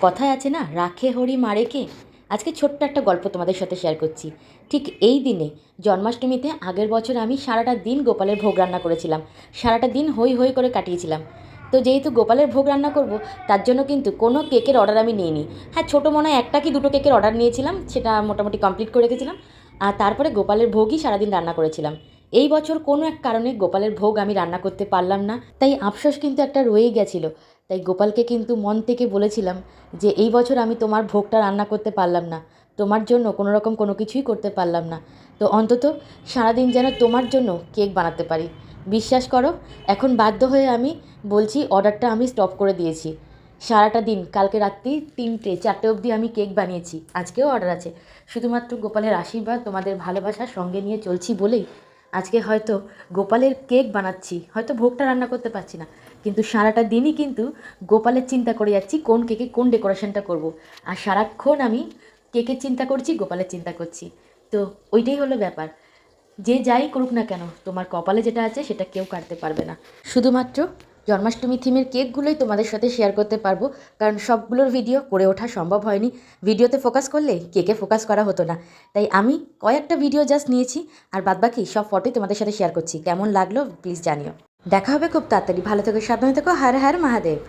কথায় আছে না, রাখে হরি মারে কে? আজকে ছোট্ট একটা গল্প তোমাদের সাথে শেয়ার করছি। ঠিক এই দিনে, জন্মাষ্টমীতে আগের বছর আমি সারাটা দিন গোপালের ভোগ রান্না করেছিলাম। সারাটা দিন হই হই করে কাটিয়েছিলাম। তো যেহেতু গোপালের ভোগ রান্না করব, তার জন্য কিন্তু কোনো কেকের অর্ডার আমি নিইনি। হ্যাঁ ছোটো মনে হয় একটা কি দুটো কেকের অর্ডার নিয়েছিলাম, সেটা মোটামুটি কমপ্লিট করে রেখেছিলাম। আর তারপরে গোপালের ভোগই সারাদিন রান্না করেছিলাম। এই বছর কোনো এক কারণে গোপালের ভোগ আমি রান্না করতে পারলাম না, তাই আফসোস কিন্তু একটা রয়েই গেছিল। তাই গোপালকে কিন্তু মন থেকে বলেছিলাম যে এই বছর আমি তোমার ভোগটা রান্না করতে পারলাম না। তোমার জন্য কোনো রকম কোনো কিছুই করতে পারলাম না। তো অন্তত সারাদিন যেন তোমার জন্য কেক বানাতে পারি। বিশ্বাস করো, এখন বাধ্য হয়ে আমি বলছি অর্ডারটা আমি স্টপ করে দিয়েছি। সারাটা দিন, কালকে রাত্রি তিনটে, চারটে অবধি আমি কেক বানিয়েছি। আজকেও অর্ডার আছে। শুধুমাত্র গোপালের আশীর্বাদ, তোমাদের ভালোবাসার সঙ্গে নিয়ে চলছি বলেই আজকে হয়তো গোপালের কেক বানাচ্ছি, হয়তো ভোগটা রান্না করতে পারছি না। কিন্তু সারাটা দিনই কিন্তু গোপালের চিন্তা করে যাচ্ছি, কোন কেকে কোন ডেকোরেশনটা করব। আর সারাক্ষণ আমি কেকের চিন্তা করছি, গোপালের চিন্তা করছি। তো ওইটাই হলো ব্যাপার। যে যাই করুক না কেন, তোমার কপালে যেটা আছে সেটা কেউ কাটতে পারবে না। শুধুমাত্র জন্মাষ্টমী থিমের কেকগুলোই তোমাদের সাথে শেয়ার করতে পারব, কারণ সবগুলোর ভিডিও করে ওঠা সম্ভব হয়নি। ভিডিওতে ফোকাস করলে কেকে ফোকাস করা হতো না। তাই আমি কয়েকটা ভিডিও জাস্ট নিয়েছি, আর বাদবাকি সব ফটোই তোমাদের সাথে শেয়ার করছি। কেমন লাগল প্লিজ জানিও। দেখা হবে খুব তাড়াতাড়ি। ভালো থেকো, সাবধানে থেকো। হার হার মহাদেব।